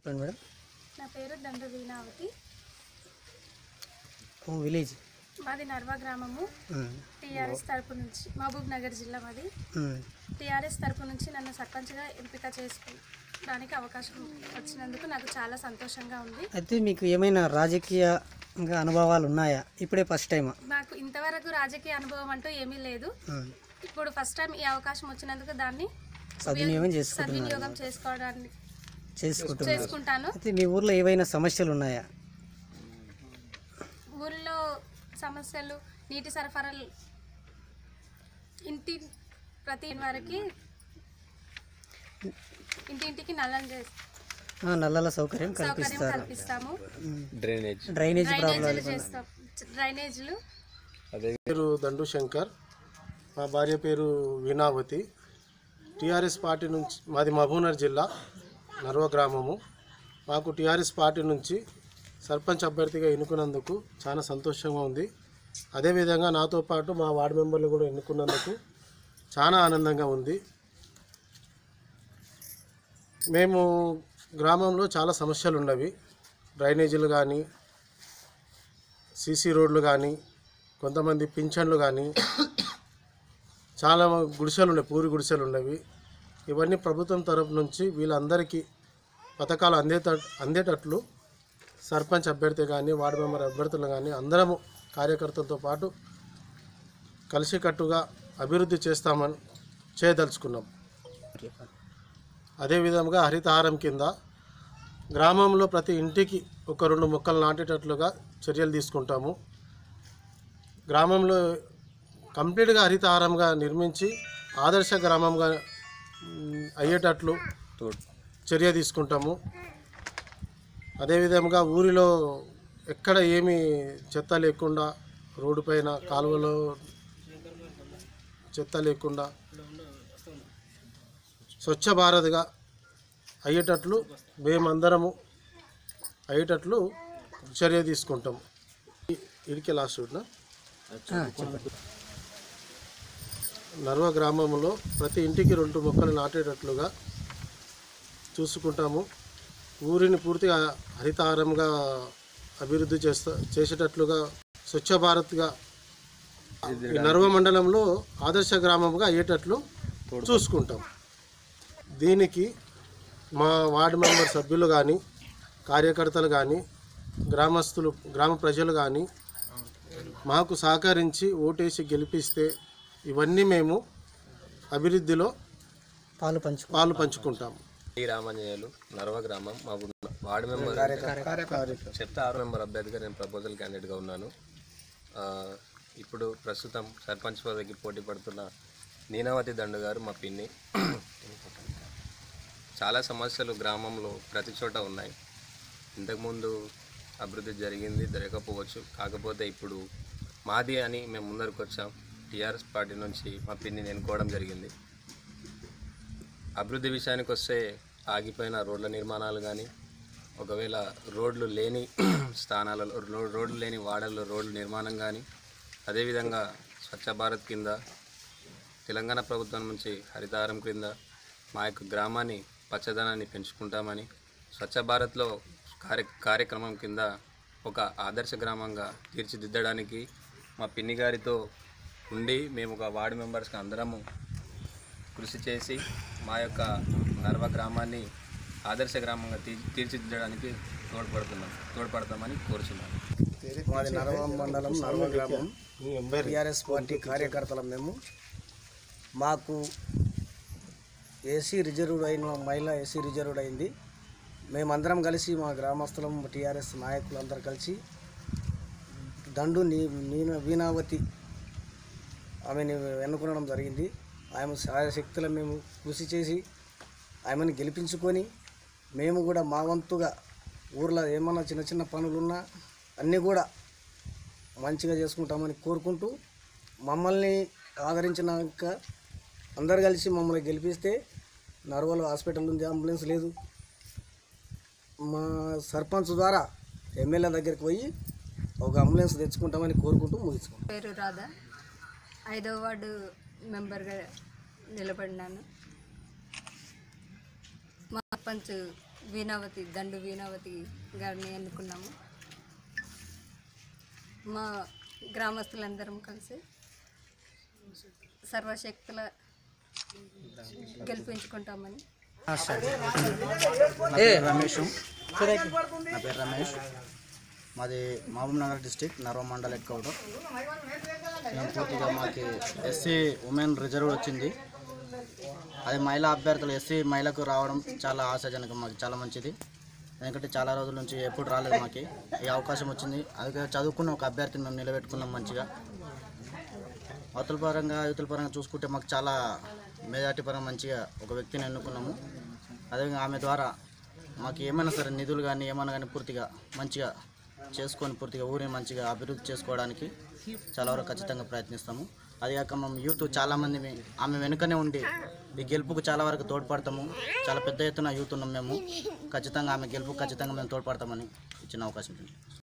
చెప్పండి మేడం. నా పేరు దండ్రు వీణావతి విలేజ్. మాది నర్వా గ్రామము. టీఆర్ఎస్ తరపు నుంచి మహబూబ్ నగర్ జిల్లా మాది. టీఆర్ఎస్ తరపు నుంచి నన్ను సర్పంచ్గా ఎంపిక చేసుకోవడానికి అవకాశం వచ్చినందుకు నాకు చాలా సంతోషంగా ఉంది. అయితే మీకు ఏమైనా రాజకీయంగా అనుభవాలు ఉన్నాయా? ఇప్పుడే ఫస్ట్ టైమా నాకు ఇంతవరకు రాజకీయ అనుభవం అంటూ ఏమీ లేదు. ఇప్పుడు ఫస్ట్ టైం ఈ అవకాశం వచ్చినందుకు దాన్ని సద్వినియోగం చేసుకోవడానికి చేసుకుంటాను. అయితే మీ ఊర్లో ఏవైనా సమస్యలు ఉన్నాయా ఊళ్ళో సమస్యలు నీటి సరఫరాలు ఇంటి ప్రతి వారికి ఇంటింటికి నల్లని చేసి ఆ, నల్లల సౌకర్యం కల్పిస్తాము. డ్రైనేజ్. డ్రైనేజ్ డ్రైనేజీలు చేస్తాం. డ్రైనేజీలు. పేరు దండు శంకర్. మా భార్య పేరు వీణావతి. టీఆర్ఎస్ పార్టీ నుంచి మాది మహబూబ్నగర్ జిల్లా. నర్వ గ్రామము. మాకు టీఆర్ఎస్ పార్టీ నుంచి సర్పంచ్ అభ్యర్థిగా ఎన్నుకున్నందుకు చాలా సంతోషంగా ఉంది. అదేవిధంగా నాతో పాటు మా వార్డు మెంబర్లు కూడా ఎన్నుకున్నందుకు చాలా ఆనందంగా ఉంది. మేము గ్రామంలో చాలా సమస్యలు ఉన్నవి. డ్రైనేజీలు కానీ సీసీ రోడ్లు కానీ కొంతమంది పింఛన్లు కానీ చాలా గుడిసెలు ఉన్నాయి పూరి గుడిసెలు ఉన్నవి. ఇవన్నీ ప్రభుత్వం తరపు నుంచి వీళ్ళందరికీ పథకాలు అందేట అందేటట్లు సర్పంచ్ అభ్యర్థి కానీ వార్డు మెంబర్ అభ్యర్థులు కానీ అందరము కార్యకర్తలతో పాటు కలిసికట్టుగా అభివృద్ధి చేస్తామని చేయదలుచుకున్నాం. అదేవిధంగా హరితహారం కింద గ్రామంలో ప్రతి ఇంటికి ఒక రెండు మొక్కలు నాటేటట్లుగా చర్యలు తీసుకుంటాము. గ్రామంలో కంప్లీట్గా హరితహారంగా నిర్మించి ఆదర్శ గ్రామంగా అయ్యేటట్లు చర్య తీసుకుంటాము. అదేవిధంగా ఊరిలో ఎక్కడ ఏమి చెత్త లేకుండా రోడ్డు పైన కాలువలో చెత్త లేకుండా స్వచ్ఛ భారత్గా అయ్యేటట్లు మేమందరము అయ్యేటట్లు చర్య తీసుకుంటాము. ఇడికి లాస్ట్ చూడనా నర్వ గ్రామంలో ప్రతి ఇంటికి రెండు మొక్కలు నాటేటట్లుగా చూసుకుంటాము. ఊరిని పూర్తిగా హరితహారంగా అభివృద్ధి చేస్తా చేసేటట్లుగా స్వచ్ఛ భారత్గా నర్వ మండలంలో ఆదర్శ గ్రామంగా అయ్యేటట్లు చూసుకుంటాం. దీనికి మా వార్డు మెంబర్ సభ్యులు కానీ కార్యకర్తలు కానీ గ్రామస్తులు గ్రామ ప్రజలు కానీ మాకు సహకరించి ఓటేసి గెలిపిస్తే ఇవన్నీ మేము అభివృద్ధిలో పాలు పంచు పాలు పంచుకుంటాం ఈ రామాంజనేయులు నర్వ గ్రామం మా వార్డు మెంబర్ చెప్తా ఆరు మెంబర్ అభ్యర్థిగా నేను ప్రపోజల్ క్యాండిడేట్గా ఉన్నాను. ఆ, ఇప్పుడు ప్రస్తుతం సర్పంచ్ పదవికి పోటీ పడుతున్న నీనావతి దండు గారు మా పిన్ని. చాలా సమస్యలు గ్రామంలో ప్రతి చోట ఉన్నాయి. ఇంతకుముందు అభివృద్ధి జరిగింది జరగకపోవచ్చు కాకపోతే ఇప్పుడు మాది అని మేము ముందరకు వచ్చాం టీఆర్ఎస్ పార్టీ నుంచి మా పిన్ని ఎన్నుకోవడం జరిగింది. అభివృద్ధి విషయానికి వస్తే ఆగిపోయిన రోడ్ల నిర్మాణాలు కానీ ఒకవేళ రోడ్లు లేని స్థానాలలో రోడ్లు లేని వాడల్లో రోడ్ల నిర్మాణం కానీ అదేవిధంగా స్వచ్ఛ భారత్ కింద తెలంగాణ ప్రభుత్వం నుంచి హరితహారం క్రింద మా యొక్క గ్రామాన్ని పచ్చదనాన్ని పెంచుకుంటామని స్వచ్ఛ భారత్లో కార్య కార్యక్రమం కింద ఒక ఆదర్శ గ్రామంగా తీర్చిదిద్దడానికి మా పిన్ని గారితో ఉండి మేము ఒక వార్డు మెంబర్స్కి అందరము కృషి చేసి మా యొక్క నర్వ గ్రామాన్ని ఆదర్శ గ్రామంగా తీ తీర్చిదిద్దడానికి తోడ్పడుతున్నాం తోడ్పడతామని కోరుచున్నాను. మాది నర్వ మండలం నర్వ గ్రామం. టీఆర్ఎస్ పార్టీ కార్యకర్తలం మేము. మాకు ఏసీ రిజర్వ్డ్ అయిన మహిళ ఏసీ రిజర్వ్డ్ అయింది. మేమందరం కలిసి మా గ్రామస్తులం టీఆర్ఎస్ నాయకులందరూ కలిసి దండు నీ వీణావతి ఆమెని ఎన్నుకునడం జరిగింది. ఆమె శాయశక్తుల మేము కృషి చేసి ఆమెను గెలిపించుకొని మేము కూడా మా వంతుగా ఊర్లో ఏమన్నా చిన్న చిన్న పనులున్నా అన్నీ కూడా మంచిగా చేసుకుంటామని కోరుకుంటూ మమ్మల్ని ఆదరించినాక అందరు కలిసి మమ్మల్ని గెలిపిస్తే నర్వల్ హాస్పిటల్ ఉంది అంబులెన్స్ లేదు. మా సర్పంచ్ ద్వారా ఎమ్మెల్యే దగ్గరికి పోయి ఒక అంబులెన్స్ తెచ్చుకుంటామని కోరుకుంటూ ముగించుకుంటాం పేరు రాధా. ఐదవ వార్డు మెంబర్గా నిలబడినాను. మా సర్పంచ్ వీణావతి దండు వీణావతి గారిని ఎన్నుకున్నాము. మా గ్రామస్తులందరం కలిసి సర్వశక్తుల గెలిపించుకుంటామని. రమేష్. నా పేరు రమేష్. మాది మహబూబ్ నగర్ డిస్టిక్ నర్వ మండల్ ఎక్కవడం మేము పూర్తిగా మాకు ఎస్సీ ఉమెన్ రిజర్వ్ వచ్చింది. అది మహిళా అభ్యర్థులు ఎస్సీ మహిళకు రావడం చాలా ఆశాజనకం మాకు చాలా మంచిది. ఎందుకంటే చాలా రోజుల నుంచి ఎప్పుడు రాలేదు మాకు. ఈ అవకాశం వచ్చింది. అది చదువుకున్న ఒక అభ్యర్థిని మేము నిలబెట్టుకున్నాం మంచిగా. అవతల పరంగా యువతల పరంగా చూసుకుంటే మాకు చాలా మెజార్టీ పరంగా మంచిగా ఒక వ్యక్తిని ఎన్నుకున్నాము. అదేవిధంగా ఆమె ద్వారా మాకు ఏమైనా సరే నిధులు కానీ ఏమైనా కానీ పూర్తిగా మంచిగా చేసుకొని పూర్తిగా ఊరిని మంచిగా అభివృద్ధి చేసుకోవడానికి చాలా వరకు ఖచ్చితంగా ప్రయత్నిస్తాము. అది కాక మేము యూత్ చాలామంది ఆమె వెనుకనే ఉండి ఈ గెలుపుకు చాలా వరకు తోడ్పడతాము. చాలా పెద్ద ఎత్తున యూత్ ఉన్నాం మేము. ఖచ్చితంగా ఆమె గెలుపుకు ఖచ్చితంగా మేము తోడ్పడతామని ఇచ్చిన అవకాశం ఉంది.